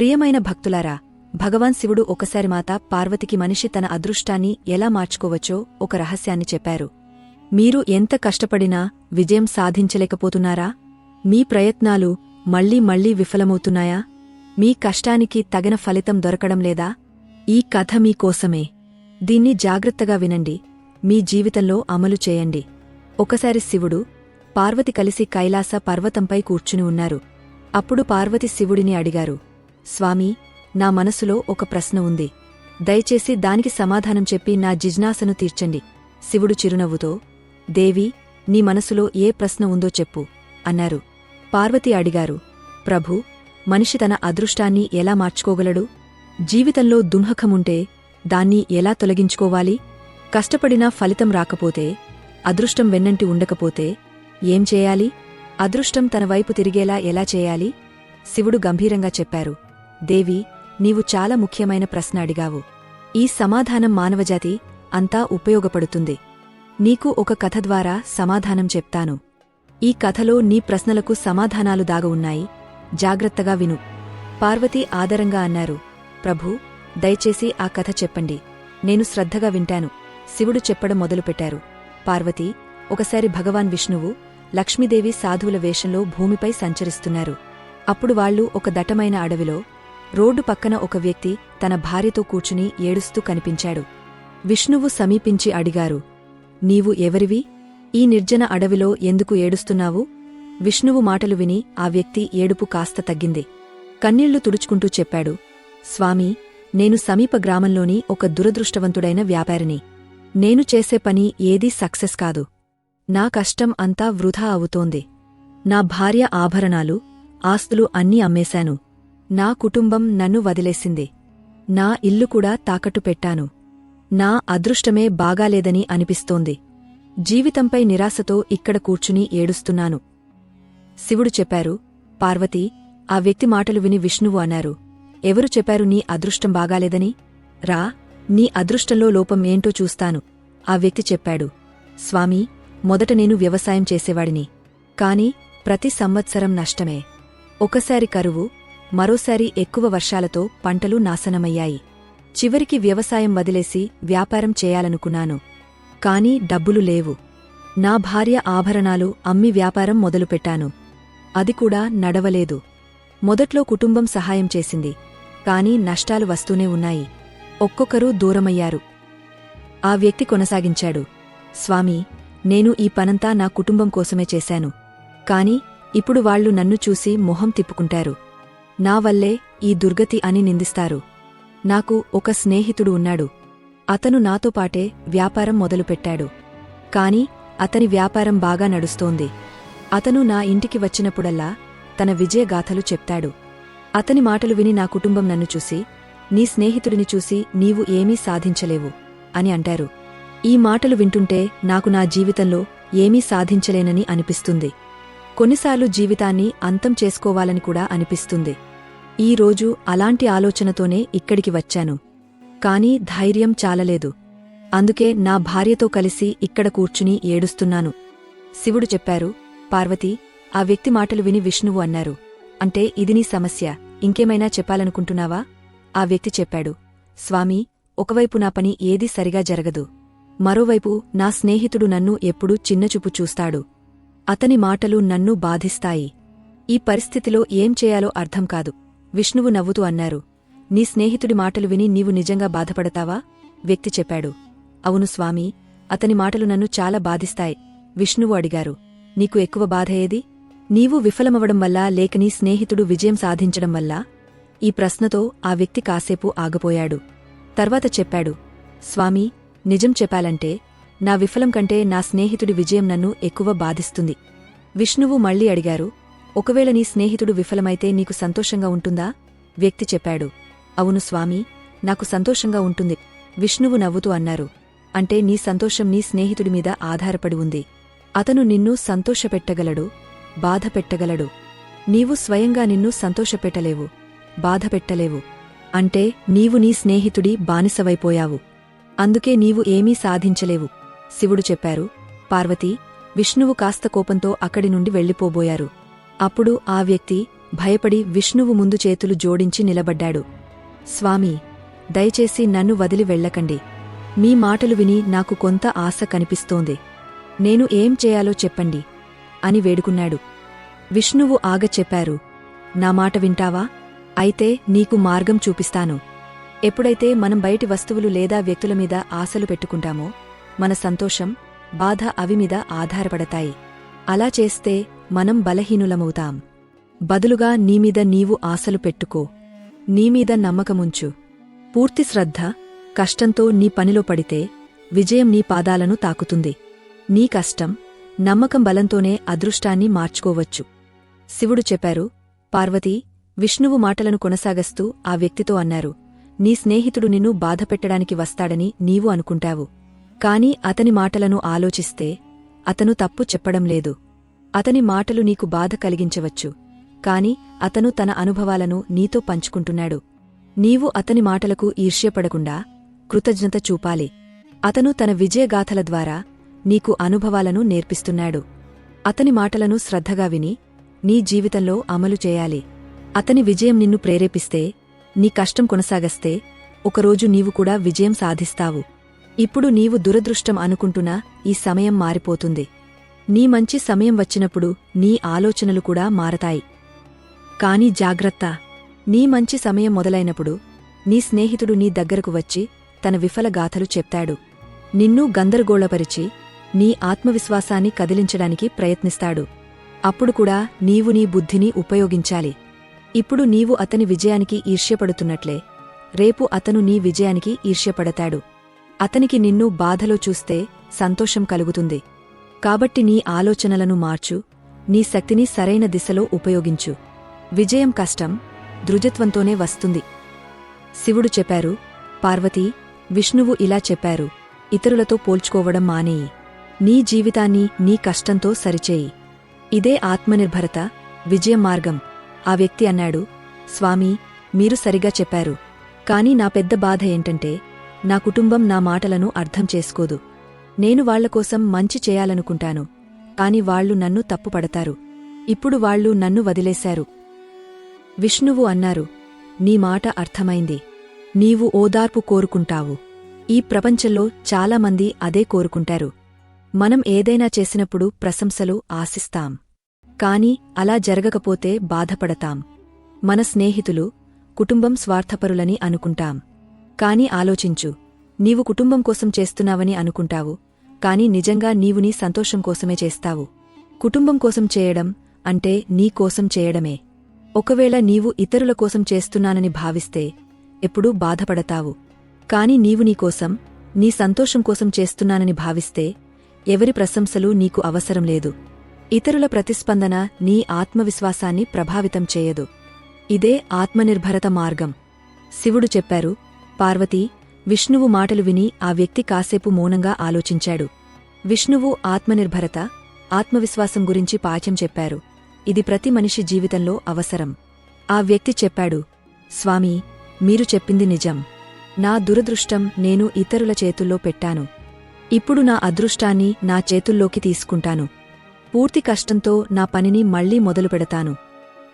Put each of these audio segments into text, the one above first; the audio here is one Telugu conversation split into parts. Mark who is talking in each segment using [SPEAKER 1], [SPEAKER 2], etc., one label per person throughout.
[SPEAKER 1] ప్రియమైన భక్తులారా భగవాన్ శివుడు ఒకసారి మాత పార్వతికి మనిషి తన అదృష్టాన్ని ఎలా మార్చుకోవచ్చో ఒక రహస్యాన్ని చెప్పారు. మీరు ఎంత కష్టపడినా విజయం సాధించలేకపోతున్నారా? మీ ప్రయత్నాలు మళ్ళీ మళ్ళీ విఫలమవుతున్నాయా? మీ కష్టానికి తగిన ఫలితం దొరకడం లేదా? ఈ కథ మీకోసమే దీన్ని జాగ్రత్తగా వినండి. మీ జీవితంలో అమలు చేయండి. ఒకసారి శివుడు పార్వతి కలిసి కైలాస పర్వతంపై కూర్చుని ఉన్నారు. అప్పుడు పార్వతి శివుడిని అడిగారు స్వామీ నా మనసులో ఒక ప్రశ్న ఉంది. దయచేసి దానికి సమాధానం చెప్పి నా జిజ్ఞాసను తీర్చండి. శివుడు చిరునవ్వుతో దేవి నీ మనసులో ఏ ప్రశ్న ఉందో చెప్పు అన్నారు. పార్వతి అడిగారు ప్రభు మనిషి తన అదృష్టాన్ని ఎలా మార్చుకోగలడు? జీవితంలో దుంహకముంటే దాన్ని ఎలా తొలగించుకోవాలి? కష్టపడినా ఫలితం రాకపోతే అదృష్టం వెన్నంటి ఉండకపోతే ఏం చేయాలి? అదృష్టం తన వైపు తిరిగేలా ఎలా చేయాలి? శివుడు గంభీరంగా చెప్పారు దేవి నీవు చాలా ముఖ్యమైన ప్రశ్న అడిగావు. ఈ సమాధానం మానవజాతి అంతా ఉపయోగపడుతుంది. నీకు ఒక కథ ద్వారా సమాధానం చెప్తాను. ఈ కథలో నీ ప్రశ్నలకు సమాధానాలు దాగ ఉన్నాయి. జాగ్రత్తగా విను. పార్వతి ఆదరంగా అన్నారు. ప్రభూ దయచేసి ఆ కథ చెప్పండి. నేను శ్రద్ధగా వింటాను. శివుడు చెప్పడం మొదలుపెట్టారు. పార్వతి ఒకసారి భగవాన్ విష్ణువు లక్ష్మీదేవి సాధువుల వేషంలో భూమిపై సంచరిస్తున్నారు. అప్పుడు వాళ్ళు ఒక దట్టమైన అడవిలో రోడ్డు పక్కన ఒక వ్యక్తి తన భార్యతో కూర్చుని ఏడుస్తూ కనిపించాడు. విష్ణువు సమీపించి అడిగారు నీవు ఎవరివి? ఈ నిర్జన అడవిలో ఎందుకు ఏడుస్తున్నావు? విష్ణువు మాటలు విని ఆ వ్యక్తి ఏడుపు కాస్త తగ్గింది. కన్నీళ్ళు తుడుచుకుంటూ చెప్పాడు స్వామీ నేను సమీప గ్రామంలోని ఒక దురదృష్టవంతుడైన వ్యాపారిని. నేను చేసే పని ఏదీ సక్సెస్ కాదు. నా కష్టం అంతా వృధా అవుతోంది. నా భార్య ఆభరణాలు ఆస్తులు అన్నీ అమ్మేశాను. నా కుటుంబం నన్ను వదిలేసింది. నా ఇల్లు కూడా తాకట్టు పెట్టాను. నా అదృష్టమే బాగాలేదని అనిపిస్తోంది. జీవితంపై నిరాశతో ఇక్కడ కూర్చుని ఏడుస్తున్నాను. శివుడు చెప్పారు పార్వతీ ఆ వ్యక్తి మాటలు విని విష్ణువు అన్నారు. ఎవరు చెప్పారు నీ అదృష్టం బాగాలేదని? రా నీ అదృష్టంలో లోపం ఏంటో చూస్తాను. ఆ వ్యక్తి చెప్పాడు స్వామీ మొదట నేను వ్యవసాయం చేసేవాడిని. కాని ప్రతి సంవత్సరం నష్టమే. ఒకసారి కరువు మరోసారి ఎక్కువ వర్షాలతో పంటలు నాశనమయ్యాయి. చివరికి వ్యవసాయం వదిలేసి వ్యాపారం చేయాలనుకున్నాను. కాని డబ్బులు లేవు. నా భార్య ఆభరణాలు అమ్మి వ్యాపారం మొదలుపెట్టాను. అది కూడా నడవలేదు. మొదట్లో కుటుంబం సహాయం చేసింది. కాని నష్టాలు వస్తూనే ఉన్నాయి. ఒక్కొక్కరూ దూరమయ్యారు. ఆ వ్యక్తి కొనసాగించాడు. స్వామి నేను ఈ పనంతా నా కుటుంబం కోసమే చేశాను. కాని ఇప్పుడు వాళ్ళు నన్ను చూసి మొహం తిప్పుకుంటారు. నా వల్లే ఈ దుర్గతి అని నిందిస్తారు. నాకు ఒక స్నేహితుడు ఉన్నాడు. అతను నాతో పాటే వ్యాపారం మొదలుపెట్టాడు. కాని అతని వ్యాపారం బాగా నడుస్తోంది. అతను నా ఇంటికి వచ్చినప్పుడల్లా తన విజయగాథలు చెప్తాడు. అతని మాటలు విని నా కుటుంబం నన్ను చూసి నీ స్నేహితుడిని చూసి నీవు ఏమీ సాధించలేవు అని అంటారు. ఈ మాటలు వింటుంటే నాకు నా జీవితంలో ఏమీ సాధించలేనని అనిపిస్తుంది. కొన్నిసార్లు జీవితాన్ని అంతం చేసుకోవాలని కూడా అనిపిస్తుంది. ఈ రోజు అలాంటి ఆలోచనతోనే ఇక్కడికి వచ్చాను. కాని ధైర్యం చాలలేదు. అందుకే నా భార్యతో కలిసి ఇక్కడ కూర్చుని ఏడుస్తున్నాను. శివుడు చెప్పారు పార్వతి ఆ వ్యక్తి మాటలు విని విష్ణువు అన్నారు. అంటే ఇది నీ సమస్య. ఇంకేమైనా చెప్పాలనుకుంటున్నావా? ఆ వ్యక్తి చెప్పాడు స్వామీ ఒకవైపు నా పని ఏదీ సరిగా జరగదు. మరోవైపు నా స్నేహితుడు నన్ను ఎప్పుడూ చిన్నచూపు చూస్తాడు. అతని మాటలు నన్ను బాధిస్తాయి. ఈ పరిస్థితిలో ఏం చేయాలో అర్థం కాదు. విష్ణువు నవ్వుతూ అన్నారు నీ స్నేహితుడి మాటలు విని నీవు నిజంగా బాధపడతావా? వ్యక్తి చెప్పాడు అవును స్వామీ అతని మాటలు నన్ను చాలా బాధిస్తాయి. విష్ణువు అడిగారు నీకు ఎక్కువ బాధ ఏది? నీవు విఫలమవడం వల్ల లేక నీ స్నేహితుడు విజయం సాధించడం వల్ల? ఈ ప్రశ్నతో ఆ వ్యక్తి కాసేపు ఆగపోయాడు. తర్వాత చెప్పాడు స్వామీ నిజం చెప్పాలంటే నా విఫలం కంటే నా స్నేహితుడి విజయం నన్ను ఎక్కువ బాధిస్తుంది. విష్ణువు మళ్ళీ అడిగారు ఒకవేళ నీ స్నేహితుడు విఫలమైతే నీకు సంతోషంగా ఉంటుందా? వ్యక్తి చెప్పాడు. అవును స్వామీ నాకు సంతోషంగా ఉంటుంది. విష్ణువు నవ్వుతూ అన్నారు. అంటే నీ సంతోషం నీ స్నేహితుడి మీద ఆధారపడి ఉంది. అతను నిన్ను సంతోషపెట్టగలడు బాధపెట్టగలడు. నీవు స్వయంగా నిన్ను సంతోషపెట్టలేవు బాధపెట్టలేవు. అంటే నీవు నీ స్నేహితుడి బానిసవైపోయావు. అందుకే నీవు ఏమీ సాధించలేవు శివుడు చెప్పారు. పార్వతీ విష్ణువు కాస్త కోపంతో అక్కడి నుండి వెళ్ళిపోబోయారు. అప్పుడు ఆ వ్యక్తి భయపడి విష్ణువు ముందు చేతులు జోడించి నిలబడ్డాడు. స్వామీ దయచేసి నన్ను వదిలి వెళ్ళకండి. మీ మాటలు విని నాకు కొంత ఆశ కనిపిస్తోంది. నేను ఏం చేయాలో చెప్పండి అని వేడుకున్నాడు. విష్ణువు ఆగ చెప్పారు. నా మాట వింటావా? అయితే నీకు మార్గం చూపిస్తాను. ఎప్పుడైతే మనం బయటి వస్తువులు లేదా వ్యక్తుల మీద ఆశలు పెట్టుకుంటామో మన సంతోషం బాధ అవి మీద ఆధారపడతాయి. అలా చేస్తే మనం బలహీనులమవుతాం. బదులుగా నీమీద నీవు ఆశలు పెట్టుకో. నీమీద నమ్మకముంచు. పూర్తి శ్రద్ధ కష్టంతో నీ పనిలో పడితే విజయం నీ పాదాలను తాకుతుంది. నీ కష్టం నమ్మకం బలంతోనే అదృష్టాన్ని మార్చుకోవచ్చు. శివుడు చెప్పారు పార్వతీ విష్ణువు మాటలను కొనసాగస్తూ ఆ వ్యక్తితో అన్నారు. నీ స్నేహితుడు నిన్ను బాధపెట్టడానికి వస్తాడని నీవు అనుకుంటావు. కాని అతని మాటలను ఆలోచిస్తే అతను తప్పు చెప్పడం లేదు. అతని మాటలు నీకు బాధ కలిగించవచ్చు. కాని అతను తన అనుభవాలను నీతో పంచుకుంటున్నాడు. నీవు అతని మాటలకు ఈర్ష్యపడకుండా కృతజ్ఞత చూపాలి. అతను తన విజయగాథల ద్వారా నీకు అనుభవాలను నేర్పిస్తున్నాడు. అతని మాటలను శ్రద్ధగా విని నీ జీవితంలో అమలు చేయాలి. అతని విజయం నిన్ను ప్రేరేపిస్తే నీ కష్టం కొనసాగస్తే ఒకరోజు నీవు కూడా విజయం సాధిస్తావు. ఇప్పుడు నీవు దురదృష్టం అనుకుంటున్నా ఈ సమయం మారిపోతుంది. నీ మంచి సమయం వచ్చినప్పుడు నీ ఆలోచనలు కూడా మారతాయి. కాని జాగ్రత్త నీ మంచి సమయం మొదలైనప్పుడు నీ స్నేహితుడు నీ దగ్గరకు వచ్చి తన విఫల గాథలు చెప్తాడు. నిన్నూ గందరగోళపరిచి నీ ఆత్మవిశ్వాసాన్ని కదిలించడానికి ప్రయత్నిస్తాడు. అప్పుడు కూడా నీవు నీ బుద్ధిని ఉపయోగించాలి. ఇప్పుడు నీవు అతని విజయానికి ఈర్ష్యపడుతున్నట్లే రేపు అతను నీ విజయానికి ఈర్ష్యపడతాడు. అతనికి నిన్ను బాధలో చూస్తే సంతోషం కలుగుతుంది. కాబట్టి నీ ఆలోచనలను మార్చు నీ శక్తిని సరైన దిశలో ఉపయోగించు. విజయం కష్టం దృజత్వంతోనే వస్తుంది. శివుడు చెప్పారు పార్వతీ విష్ణువు ఇలా చెప్పారు ఇతరులతో పోల్చుకోవడం మానేయి. నీ జీవితాన్ని నీ కష్టంతో సరిచేయి. ఇదే ఆత్మనిర్భరత విజయం మార్గం. ఆ వ్యక్తి అన్నాడు స్వామీ మీరు సరిగా చెప్పారు. కాని నా పెద్ద బాధ ఏంటంటే నా కుటుంబం నా మాటలను అర్థం చేసుకోదు. నేను వాళ్ళకోసం మంచి చేయాలనుకుంటాను. కాని వాళ్ళు నన్ను తప్పుపడతారు. ఇప్పుడు వాళ్ళు నన్ను వదిలేశారు. విష్ణువు అన్నారు నీ మాట అర్థమైంది. నీవు ఓదార్పు కోరుకుంటావు. ఈ ప్రపంచంలో చాలామంది అదే కోరుకుంటారు. మనం ఏదైనా చేసినప్పుడు ప్రశంసలు ఆశిస్తాం. కాని అలా జరగకపోతే బాధపడతాం. మన స్నేహితులు కుటుంబం స్వార్థపరులని అనుకుంటాం. కాని ఆలోచించు నీవు కుటుంబం కోసం చేస్తున్నావని అనుకుంటావు. కాని నిజంగా నీవు నీ సంతోషం కోసమే చేస్తావు. కుటుంబం కోసం చేయడం అంటే నీ కోసం చేయడమే. ఒకవేళ నీవు ఇతరుల కోసం చేస్తున్నానని భావిస్తే ఎప్పుడూ బాధపడతావు. కాని నీవు నీకోసం నీ సంతోషం కోసం చేస్తున్నానని భావిస్తే ఎవరి ప్రశంసలు నీకు అవసరం లేదు. ఇతరుల ప్రతిస్పందన నీ ఆత్మవిశ్వాసాన్ని ప్రభావితం చేయదు. ఇదే ఆత్మనిర్భరత మార్గం. శివుడు చెప్పారు పార్వతీ విష్ణువు మాటలు విని ఆ వ్యక్తి కాసేపు మౌనంగా ఆలోచించాడు. విష్ణువు ఆత్మనిర్భరత ఆత్మవిశ్వాసం గురించి పాఠ్యం చెప్పారు. ఇది ప్రతి మనిషి జీవితంలో అవసరం. ఆ వ్యక్తి చెప్పాడు స్వామీ మీరు చెప్పింది నిజం. నా దురదృష్టం నేను ఇతరుల చేతుల్లో పెట్టాను. ఇప్పుడు నా అదృష్టాన్ని నా చేతుల్లోకి తీసుకుంటాను. పూర్తి కష్టంతో నా పనిని మళ్ళీ మొదలుపెడతాను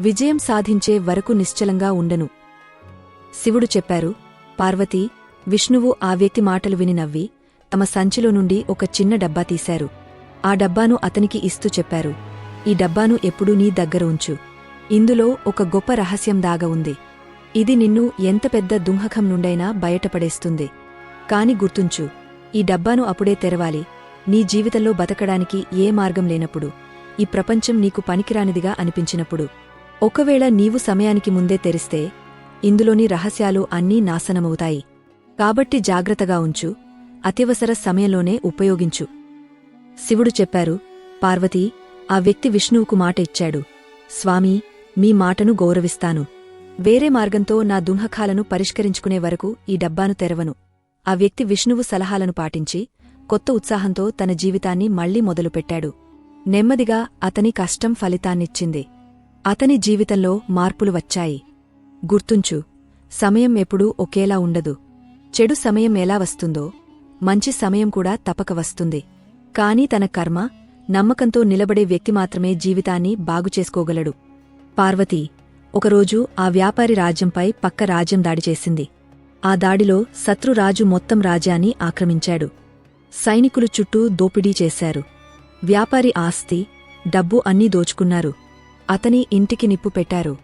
[SPEAKER 1] విజయం సాధించే వరకు నిశ్చలంగా ఉండను. శివుడు చెప్పారు పార్వతీ విష్ణువు ఆ వ్యక్తి మాటలు విని నవ్వి తమ సంచిలో నుండి ఒక చిన్న డబ్బా తీశారు. ఆ డబ్బాను అతనికి ఇస్తూ చెప్పారు. ఈ డబ్బాను ఎప్పుడూ నీ దగ్గర ఉంచు. ఇందులో ఒక గొప్ప రహస్యం దాగ ఉంది. ఇది నిన్ను ఎంత పెద్ద దుంహకం నుండైనా బయటపడేస్తుంది. కాని గుర్తుంచు ఈ డబ్బాను అప్పుడే తెరవాలి. నీ జీవితంలో బతకడానికి ఏ మార్గం లేనప్పుడు ఈ ప్రపంచం నీకు పనికిరానిదిగా అనిపించినప్పుడు. ఒకవేళ నీవు సమయానికి ముందే తెరిస్తే ఇందులోని రహస్యాలు అన్నీ నాశనమవుతాయి. కాబట్టి జాగ్రత్తగా ఉంచు. అత్యవసర సమయంలోనే ఉపయోగించు. శివుడు చెప్పారు పార్వతీ ఆ వ్యక్తి విష్ణువుకు మాట ఇచ్చాడు. స్వామీ మీ మాటను గౌరవిస్తాను. వేరే మార్గంతో నా దుంహకాలను పరిష్కరించుకునే వరకు ఈ డబ్బాను తెరవను. ఆ వ్యక్తి విష్ణువు సలహాలను పాటించి కొత్త ఉత్సాహంతో తన జీవితాన్ని మళ్ళీ మొదలుపెట్టాడు. నెమ్మదిగా అతని కష్టం ఫలితాన్నిచ్చింది. అతని జీవితంలో మార్పులు వచ్చాయి. గుర్తుంచు సమయం ఎప్పుడూ ఒకేలా ఉండదు. చెడు సమయం ఎలా వస్తుందో మంచి సమయం కూడా తపక వస్తుంది. కాని తన కర్మ నమ్మకంతో నిలబడే వ్యక్తి మాత్రమే జీవితాన్ని బాగుచేసుకోగలడు పార్వతీ ఒకరోజు ఆ వ్యాపారి రాజ్యంపై పక్క రాజ్యం దాడి చేసింది. ఆ దాడిలో శత్రురాజు మొత్తం రాజ్యాన్ని ఆక్రమించాడు. సైనికులు చుట్టూ దోపిడీ చేశారు. వ్యాపారి ఆస్తి డబ్బు అన్నీ దోచుకున్నారు. అతని ఇంటికి నిప్పు పెట్టారు.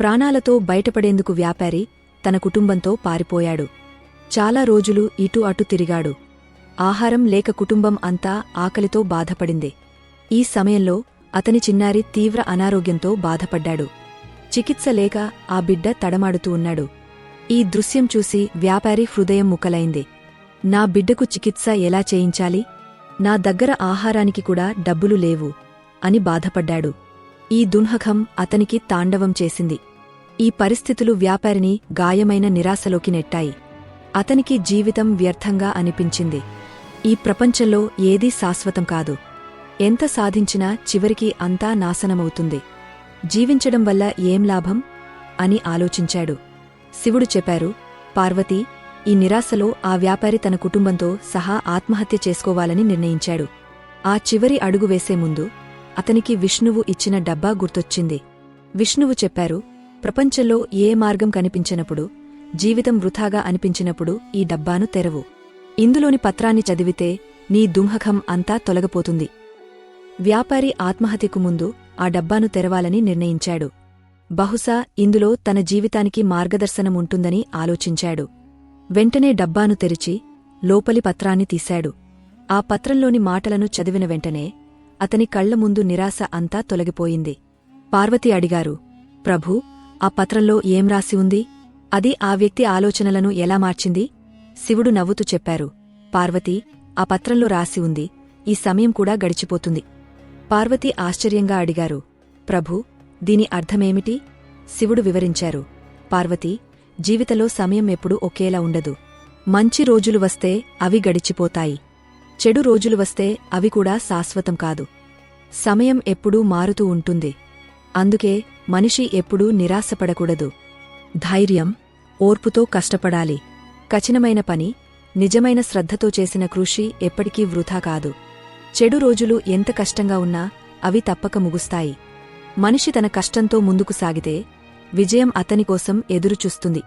[SPEAKER 1] ప్రాణాలతో బయటపడేందుకు వ్యాపారి తన కుటుంబంతో పారిపోయాడు. చాలా రోజులు ఇటు అటు తిరిగాడు. ఆహారం లేక కుటుంబం అంతా ఆకలితో బాధపడింది. ఈ సమయంలో అతని చిన్నారి తీవ్ర అనారోగ్యంతో బాధపడ్డాడు. చికిత్స లేక ఆ బిడ్డ తడమాడుతూ ఉన్నాడు. ఈ దృశ్యం చూసి వ్యాపారి హృదయం ముక్కలైంది. నా బిడ్డకు చికిత్స ఎలా చేయించాలి? నా దగ్గర ఆహారానికి కూడా డబ్బులు లేవు అని బాధపడ్డాడు. ఈ దున్హకం అతనికి తాండవం చేసింది. ఈ పరిస్థితులు వ్యాపారిని గాయమైన నిరాశలోకి నెట్టాయి. అతనికి జీవితం వ్యర్థంగా అనిపించింది. ఈ ప్రపంచంలో ఏదీ శాశ్వతం కాదు. ఎంత సాధించినా చివరికి అంతా నాశనమవుతుంది. జీవించడం వల్ల ఏం లాభం? అని ఆలోచించాడు. శివుడు చెప్పారు పార్వతీ ఈ నిరాశలో ఆ వ్యాపారి తన కుటుంబంతో సహా ఆత్మహత్య చేసుకోవాలని నిర్ణయించాడు. ఆ చివరి అడుగు వేసే ముందు అతనికి విష్ణువు ఇచ్చిన డబ్బా గుర్తొచ్చింది. విష్ణువు చెప్పారు ప్రపంచంలో ఏ మార్గం కనిపించినప్పుడు జీవితం వృథాగా అనిపించినప్పుడు ఈ డబ్బాను తెరవు. ఇందులోని పత్రాన్ని చదివితే నీ దుంహకం అంతా తొలగపోతుంది. వ్యాపారి ఆత్మహత్యకు ముందు ఆ డబ్బాను తెరవాలని నిర్ణయించాడు. బహుశా ఇందులో తన జీవితానికి మార్గదర్శనం ఉంటుందని ఆలోచించాడు. వెంటనే డబ్బాను తెరిచి లోపలి పత్రాన్ని తీశాడు. ఆ పత్రంలోని మాటలను చదివిన వెంటనే అతని కళ్ళ ముందు నిరాశ అంతా తొలగిపోయింది. పార్వతి అడిగారు ప్రభూ ఆ పత్రంలో ఏం రాసి ఉంది? అది ఆ వ్యక్తి ఆలోచనలను ఎలా మార్చింది? శివుడు నవ్వుతూ చెప్పారు. పార్వతీ ఆ పత్రంలో రాసి ఉంది. ఈ సమయం కూడా గడిచిపోతుంది. పార్వతి ఆశ్చర్యంగా అడిగారు. ప్రభూ దీని అర్థమేమిటి? శివుడు వివరించారు. పార్వతీ జీవితంలో సమయం ఎప్పుడూ ఒకేలా ఉండదు. మంచి రోజులు వస్తే అవి గడిచిపోతాయి. చెడు రోజులు వస్తే అవి కూడా శాశ్వతం కాదు. సమయం ఎప్పుడూ మారుతూ ఉంటుంది. అందుకే మనిషి ఎప్పుడూ నిరాశపడకూడదు. ధైర్యం ఓర్పుతో కష్టపడాలి. కఠినమైన పని నిజమైన శ్రద్ధతో చేసిన కృషి ఎప్పటికీ వృథా కాదు. చెడు రోజులు ఎంత కష్టంగా ఉన్నా అవి తప్పక ముగుస్తాయి. మనిషి తన కష్టంతో ముందుకు సాగితే విజయం అతనికోసం ఎదురుచూస్తుంది.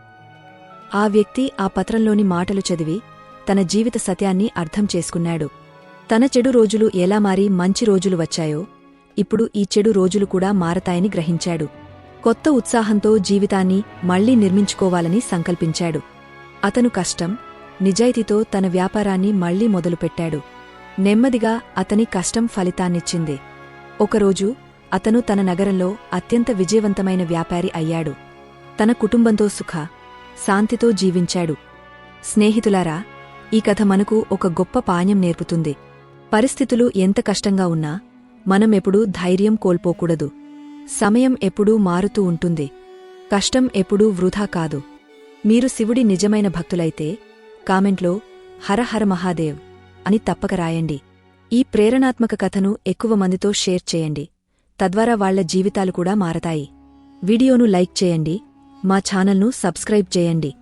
[SPEAKER 1] ఆ వ్యక్తి ఆ పత్రంలోని మాటలు చదివి తన జీవిత సత్యాన్ని అర్థం చేసుకున్నాడు. తన చెడు రోజులు ఎలా మారి మంచి రోజులు వచ్చాయో ఇప్పుడు ఈ చెడు రోజులు కూడా మారతాయని గ్రహించాడు. కొత్త ఉత్సాహంతో జీవితాన్ని మళ్ళీ నిర్మించుకోవాలని సంకల్పించాడు. అతను కష్టం నిజాయితీతో తన వ్యాపారాన్ని మళ్ళీ మొదలుపెట్టాడు. నెమ్మదిగా అతని కష్టం ఫలితాన్నిచ్చింది. ఒకరోజు అతను తన నగరంలో అత్యంత విజయవంతమైన వ్యాపారి అయ్యాడు. తన కుటుంబంతో సుఖ శాంతితో జీవించాడు. స్నేహితులారా ఈ కథ మనకు ఒక గొప్ప పాణ్యం నేర్పుతుంది. పరిస్థితులు ఎంత కష్టంగా ఉన్నా మనమెప్పుడూ ధైర్యం కోల్పోకూడదు. సమయం ఎప్పుడూ మారుతూ ఉంటుంది. కష్టం ఎప్పుడూ వృధా కాదు. మీరు శివుడి నిజమైన భక్తులైతే కామెంట్లో హరహర మహాదేవ్ అని తప్పక రాయండి. ఈ ప్రేరణాత్మక కథను ఎక్కువ మందితో షేర్ చేయండి. తద్వారా వాళ్ళ జీవితాలు కూడా మారతాయి. వీడియోను లైక్ చేయండి. మా ఛానల్ను సబ్స్క్రైబ్ చేయండి.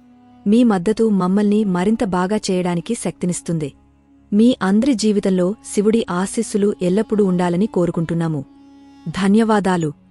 [SPEAKER 1] మీ మద్దతు మమ్మల్ని మరింత బాగా చేయడానికి శక్తినిస్తుంది. మీ అందరి జీవితంలో శివుడి ఆశీస్సులు ఎల్లప్పుడూ ఉండాలని కోరుకుంటున్నాము. ధన్యవాదాలు.